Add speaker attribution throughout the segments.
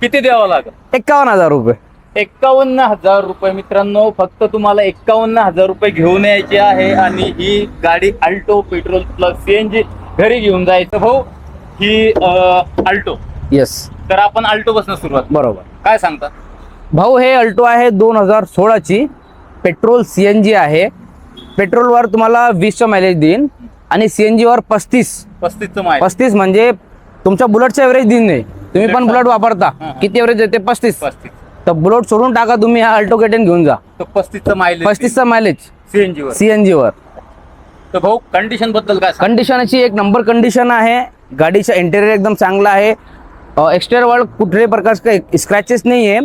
Speaker 1: किती द्यावं लागेल?
Speaker 2: एक्कावन्न हजार रुपये.
Speaker 1: एक्कावन्न हजार रुपये मित्रांनो फक्त तुम्हाला एक्कावन्न हजार रुपये घेऊन यायचे आहे आणि ही गाडी अल्टो पेट्रोल प्लस सीएनजी घरी घेऊन जायचं. भाऊ ही अल्टो
Speaker 2: येस
Speaker 1: तर आपण अल्टो पासून सुरुवात
Speaker 2: बरोबर.
Speaker 1: काय सांगता?
Speaker 2: भाऊ हे अल्टो आहे दोन हजार सोळाची पेट्रोल सी एन जी आहे. पेट्रोलवर तुम्हाला वीसचं मायलेज देईन आणि सी एन जीवर पस्तीस.
Speaker 1: पस्तीसचं माहिती
Speaker 2: पस्तीस म्हणजे तुमच्या बुलेटचं एव्हरेज देईन नाही. तुम्ही पण बुलेट वापरता. किती एव्हरेज देते पस्तीस.
Speaker 1: पस्तीस.
Speaker 2: तर बुलेट सोडून टाका तुम्ही हा अल्टो केटेन घेऊन जा.
Speaker 1: पस्तीसचं माहिती
Speaker 2: पस्तीसचा मायलेज
Speaker 1: सीएनजी वर. तर भाऊ कंडिशनबद्दल काय
Speaker 2: कंडिशनची एक नंबर कंडिशन आहे. गाडीचा इंटेरियर एकदम चांगला आहे. एक्सटेरियर कुठल्याही प्रकारचं स्क्रॅचेस नाही आहे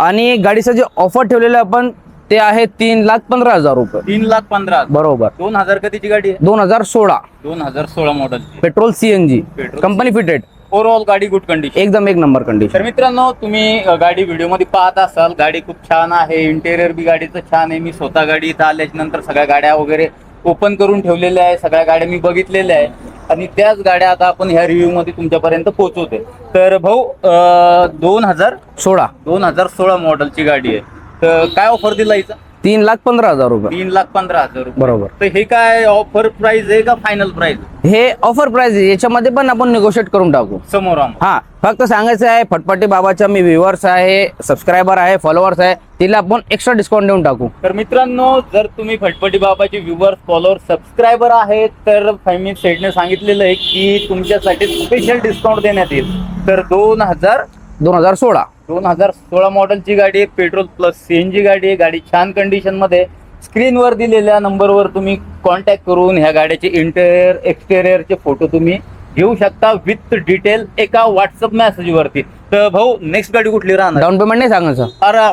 Speaker 2: आणि गाडीचं जे ऑफर ठेवलेलं आहे आपण ते आहे तीन लाख पंधरा हजार रुपये.
Speaker 1: तीन लाख पंधरा.
Speaker 2: बरोबर.
Speaker 1: दोन हजार कधीची गाडी आहे?
Speaker 2: दोन हजार सोळा.
Speaker 1: दोन हजार सोळा मॉडेलची
Speaker 2: petrol C N G
Speaker 1: petrol
Speaker 2: company fitted
Speaker 1: overall गाडी गुड कंडिशन
Speaker 2: एकदम एक नंबर
Speaker 1: तर
Speaker 2: कंडिशन
Speaker 1: मित्रांनो तुम्ही अ, गाडी व्हिडिओमध्ये पाहत असाल गाडी खूप छान आहे इंटेरियर बी गाडीचं छान आहे. मी स्वतः गाडी इथं आल्याच्यानंतर सगळ्या गाड्या वगैरे ओपन करून ठेवलेल्या आहे सगळ्या गाड्या मी बघितलेल्या आहे. आणि त्याच गाड्या आता आपण ह्या रिव्ह्यू मध्ये तुमच्यापर्यंत पोहोचवते तर भाऊ दोन हजार
Speaker 2: सोळा.
Speaker 1: दोन हजार सोळा मॉडेलची गाडी आहे. तर काय ऑफर दिला हिचा?
Speaker 2: तीन लाख पंधरा हजार रुपये.
Speaker 1: तीन लाख पंधरा हजार रुपये.
Speaker 2: बरोबर.
Speaker 1: तर हे काय ऑफर प्राइस आहे का फायनल प्राइस
Speaker 2: हे ऑफर प्राइस आहे. याच्यामध्ये पण आपण निगोशिएट करून टाकू.
Speaker 1: समोर आम
Speaker 2: हा फक्त सांगायचं आहे फटफटी बाबाच्या मी व्ह्युअर्स आहे सबस्क्रायबर आहे फॉलोअर्स आहे तिला आपण एक्स्ट्रा डिस्काउंट देऊन टाकू.
Speaker 1: तर मित्रांनो जर तुम्ही फटफटी बाबाचे व्ह्युअर्स फॉलोअर सबस्क्रायबर आहेत तर फॅमिली सेटने सांगितलेलं आहे की तुमच्यासाठी स्पेशल डिस्काउंट देण्यात येईल. तर दोन हजार
Speaker 2: दोन हजार सोळा.
Speaker 1: दोन हजार सोळा मॉडेलची गाडी आहे पेट्रोल प्लस सीएनजी गाडी आहे गाडी छान कंडिशनमध्ये. स्क्रीनवर दिलेल्या नंबरवर तुम्ही कॉन्टॅक्ट करून ह्या गाड्याचे इंटेरियर एक्सटेरियरचे फोटो तुम्ही घेऊ शकता विथ डिटेल एका व्हॉट्सअप मेसेज वरती. तर भाऊ नेक्स्ट गाडी कुठली राहणार?
Speaker 2: डाऊन पेमेंट नाही सांगायचं.
Speaker 1: अरे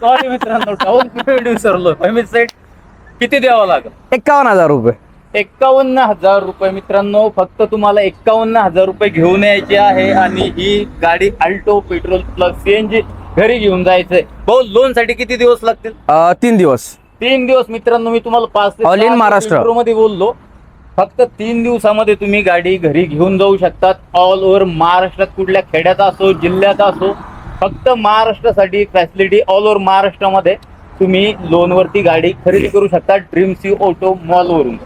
Speaker 1: सॉरी मित्रांनो डाऊन पेमेंट विसरलो फॅमिली सेट किती द्यावं लागेल?
Speaker 2: एक्कावन्न हजार रुपये.
Speaker 1: एक्कावन्न हजार रुपये मित्रांनो फक्त तुम्हाला एक्कावन्न हजार रुपये घेऊन यायचे आहे आणि ही गाडी अल्टो पेट्रोल प्लस सीएनजी घरी घेऊन जायचंय. भाऊ लोनसाठी किती दिवस लागतील?
Speaker 2: अं, तीन दिवस.
Speaker 1: तीन दिवस मित्रांनो मी तुम्हाला पाच ते
Speaker 2: All in
Speaker 1: सहा
Speaker 2: महाराष्ट्र.
Speaker 1: intro मध्ये बोललो. फक्त तीन दिवसामध्ये तुम्ही गाडी घरी घेऊन जाऊ शकतात. ऑल ओव्हर महाराष्ट्रात कुठल्या खेड्यात असो जिल्ह्यात असो फक्त महाराष्ट्रासाठी फॅसिलिटी ऑल ओव्हर महाराष्ट्रामध्ये तुम्ही लोनवरती गाडी खरेदी करू शकता. Dream C auto मॉलवरून